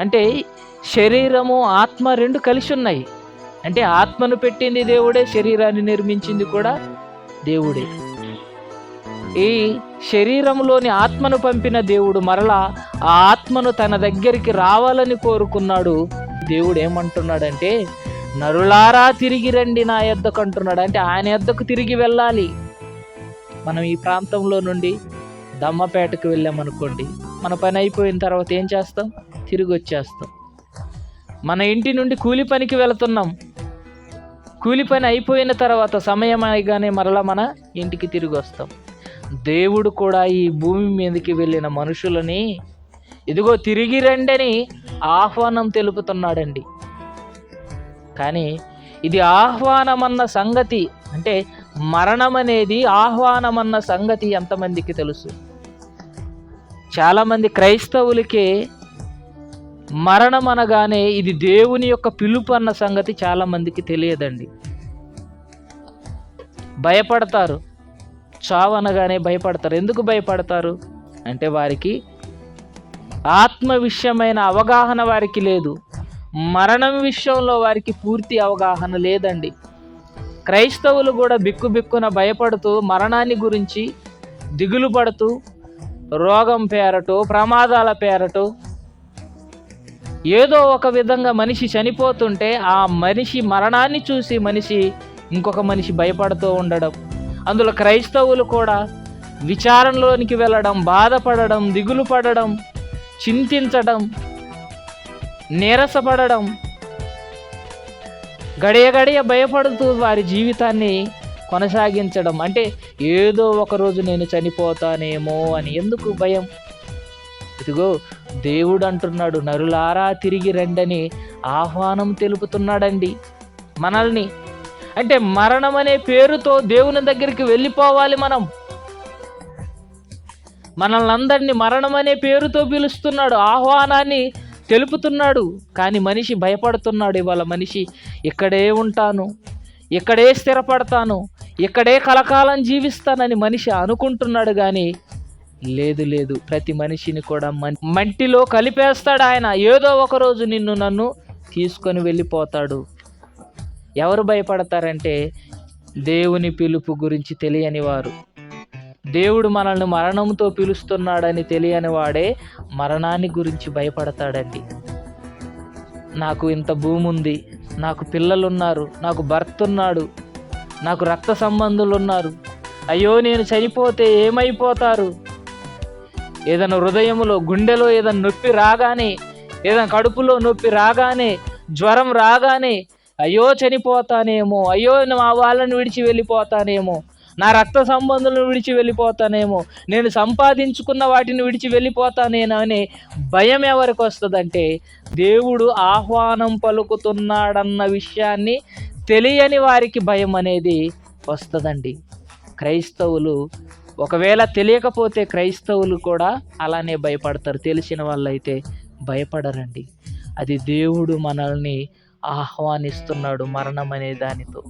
అంటే శరీరము ఆత్మ రెండు కలిసి ఉన్నాయి. అంటే ఆత్మను పెట్టింది దేవుడే శరీరాన్ని నిర్మించింది కూడా దేవుడే. ఈ శరీరంలోని ఆత్మను పంపిన దేవుడు మరలా ఆ ఆత్మను తన దగ్గరికి రావాలని కోరుకున్నాడు. దేవుడు ఏమంటున్నాడంటే నరులారా తిరిగి రండి నా ఎద్దకు అంటున్నాడు. అంటే ఆయన ఎద్దకు తిరిగి వెళ్ళాలి. మనం ఈ ప్రాంతంలో నుండి దమ్మపేటకు వెళ్ళామనుకోండి. మన పని అయిపోయిన తర్వాత ఏం చేస్తాం? తిరిగి వచ్చేస్తాం మన ఇంటి నుండి కూలి పనికి వెళుతున్నాం. కూలి పని అయిపోయిన తర్వాత సమయం అయిగానే మరలా మన ఇంటికి తిరిగి వస్తాం దేవుడు కూడా ఈ భూమి మీదకి వెళ్ళిన మనుషులని ఇదిగో తిరిగి రండని ఆహ్వానం తెలుపుతున్నాడండి. కానీ ఇది ఆహ్వానమన్న సంగతి అంటే మరణం అనేది ఆహ్వానమన్న సంగతి ఎంతమందికి తెలుసు? చాలామంది క్రైస్తవులకే మరణం అనగానే ఇది దేవుని యొక్క పిలుపు అన్న సంగతి చాలామందికి తెలియదండి. భయపడతారు. చావు అనగానే భయపడతారు. ఎందుకు భయపడతారు? అంటే వారికి ఆత్మ విషయమైన అవగాహన వారికి లేదు. మరణం విషయంలో వారికి పూర్తి అవగాహన లేదండి. క్రైస్తవులు కూడా బిక్కు బిక్కున భయపడుతూ మరణాన్ని గురించి దిగులు పడుతూ రోగం పేరటో ప్రమాదాల పేరటో ఏదో ఒక విధంగా మనిషి చనిపోతుంటే ఆ మనిషి మరణాన్ని చూసి మనిషి ఇంకొక మనిషి భయపడుతూ ఉండడం. అందులో క్రైస్తవులు కూడా విచారంలోనికి వెళ్ళడం బాధపడడం దిగులు పడడం చింతించడం నీరసపడడం గడియ గడియ భయపడుతూ వారి జీవితాన్ని కొనసాగించడం. అంటే ఏదో ఒక రోజు నేను చనిపోతానేమో అని ఎందుకు భయం? ఇదిగో దేవుడు అంటున్నాడు నరులారా తిరిగి రండని ఆహ్వానం తెలుపుతున్నాడండి మనల్ని. అంటే మరణం అనే పేరుతో దేవుని దగ్గరికి వెళ్ళిపోవాలి మనం. మనల్ని అందరినీ మరణం అనే పేరుతో పిలుస్తున్నాడు ఆహ్వానాన్ని తెలుపుతున్నాడు. కానీ మనిషి భయపడుతున్నాడు ఇవాళ మనిషి ఇక్కడే ఉంటాను ఇక్కడే స్థిరపడతాను ఇక్కడే కలకాలం జీవిస్తానని మనిషి అనుకుంటున్నాడు. కానీ లేదు లేదు. ప్రతి మనిషిని కూడా మంటిలో కలిపేస్తాడు ఆయన. ఏదో ఒక రోజు నిన్ను నన్ను తీసుకొని వెళ్ళిపోతాడు. ఎవరు భయపడతారంటే దేవుని పిలుపు గురించి తెలియని వారు. దేవుడు మనల్ని మరణంతో పిలుస్తున్నాడని తెలియని వాడే మరణాన్ని గురించి భయపడతాడండి. నాకు ఇంత భూమి ఉంది నాకు పిల్లలున్నారు నాకు భర్త ఉన్నాడు నాకు రక్త సంబంధులు ఉన్నారు. అయ్యో నేను చనిపోతే ఏమైపోతారు? ఏదైనా హృదయంలో గుండెలో ఏదైనా నొప్పి రాగానే ఏదైనా కడుపులో నొప్పి రాగానే జ్వరం రాగానే అయ్యో చనిపోతానేమో అయ్యో మా వాళ్ళని విడిచి వెళ్ళిపోతానేమో నా రక్త సంబంధులను విడిచి వెళ్ళిపోతానేమో నేను సంపాదించుకున్న వాటిని విడిచి వెళ్ళిపోతానేమో అనే భయం ఎవరికి వస్తుందంటే దేవుడు ఆహ్వానం పలుకుతున్నాడన్న విషయాన్ని తెలియని వారికి భయం అనేది వస్తుందండి. క్రైస్తవులు ఒకవేళ తెలియకపోతే క్రైస్తవులు కూడా అలానే భయపడతారు. తెలిసిన వాళ్ళైతే భయపడరండి. అది దేవుడు మనల్ని ఆహ్వానిస్తున్నాడు మరణం అనే దానితో.